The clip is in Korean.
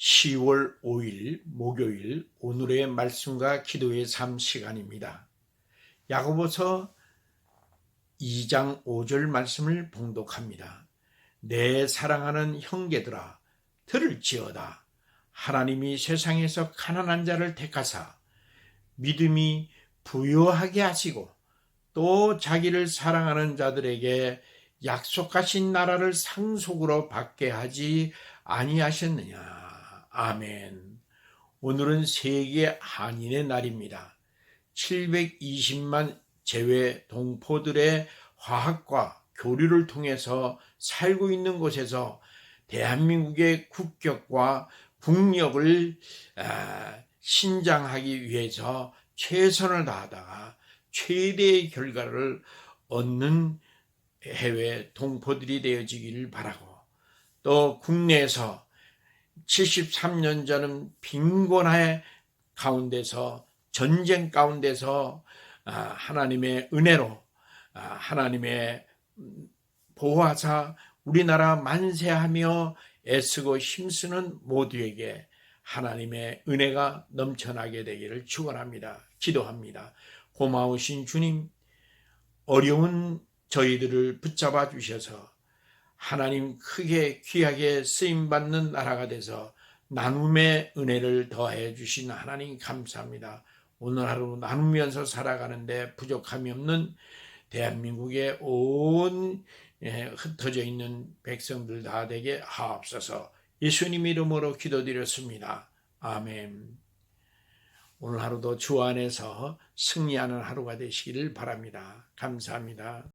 10월 5일 목요일 오늘의 말씀과 기도의 삶 시간입니다. 야고보서 2장 5절 말씀을 봉독합니다. 내 사랑하는 형제들아 들을지어다 하나님이 세상에서 가난한 자를 택하사 믿음이 부유하게 하시고 또 자기를 사랑하는 자들에게 약속하신 나라를 상속으로 받게 하지 아니하셨느냐. 아멘. 오늘은 세계 한인의 날입니다. 720만 제외 동포들의 화학과 교류를 통해서 살고 있는 곳에서 대한민국의 국격과 국력을 아, 신장하기 위해서 최선을 다하다가 최대의 결과를 얻는 해외 동포들이 되어지기를 바라고 또 국내에서 73년 전은 빈곤의 가운데서 전쟁 가운데서 아, 하나님의 은혜로 아, 하나님의 보호하사 우리나라 만세하며 애쓰고 힘쓰는 모두에게 하나님의 은혜가 넘쳐나게 되기를 축원합니다. 기도합니다. 고마우신 주님 어려운 저희들을 붙잡아 주셔서 하나님 크게 귀하게 쓰임 받는 나라가 돼서 나눔의 은혜를 더해 주신 하나님 감사합니다. 오늘 하루 나누면서 살아가는데 부족함이 없는 대한민국의 온 예, 흩어져 있는 백성들 다 되게 하옵소서. 예수님 이름으로 기도드렸습니다. 아멘. 오늘 하루도 주 안에서 승리하는 하루가 되시기를 바랍니다. 감사합니다.